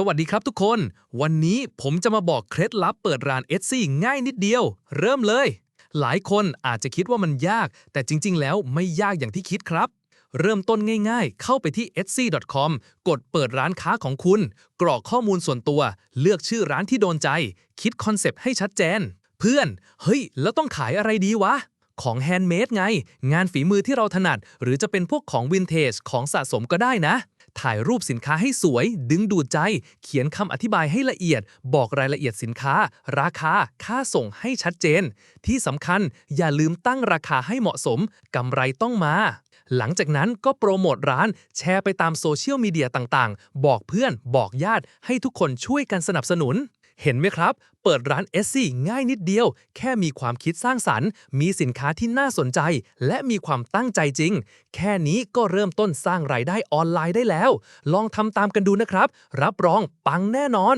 สวัสดีครับทุกคน วันนี้ผมจะมาบอกเคล็ดลับเปิดร้าน Etsy ง่ายนิดเดียว เริ่มเลย หลายคนอาจจะคิดว่ามันยาก แต่จริง ๆ แล้วไม่ยากอย่างที่คิดครับ เริ่มต้นง่าย ๆ เข้าไปที่ etsy.com กดเปิดร้านค้าของคุณ กรอกข้อมูลส่วนตัว เลือกชื่อร้านที่โดนใจ คิดคอนเซปต์ให้ชัดเจน เพื่อน เฮ้ย แล้วต้องขายอะไรดีวะ ของแฮนด์เมดไง งานฝีมือที่เราถนัด หรือจะเป็นพวกของวินเทจของสะสมก็ได้นะ ถ่ายรูปสินค้าให้สวย ดึงดูดใจ เขียนคำอธิบายให้ละเอียด บอกรายละเอียดสินค้า ราคา ค่าส่งให้ชัดเจน ที่สำคัญอย่าลืมตั้งราคาให้เหมาะสมกำไรต้องมา หลังจากนั้นก็โปรโมทร้าน แชร์ไปตามโซเชียลมีเดียต่างๆ บอกเพื่อน บอกญาติ ให้ทุกคนช่วยกันสนับสนุน เห็นไหมครับ เปิดร้านเอสซี่ง่ายนิดเดียว แค่มีความคิดสร้างสรรค์ มีสินค้าที่น่าสนใจ และมีความตั้งใจจริง แค่นี้ก็เริ่มต้นสร้างรายได้ออนไลน์ได้แล้ว ลองทำตามกันดูนะครับ รับรองปังแน่นอน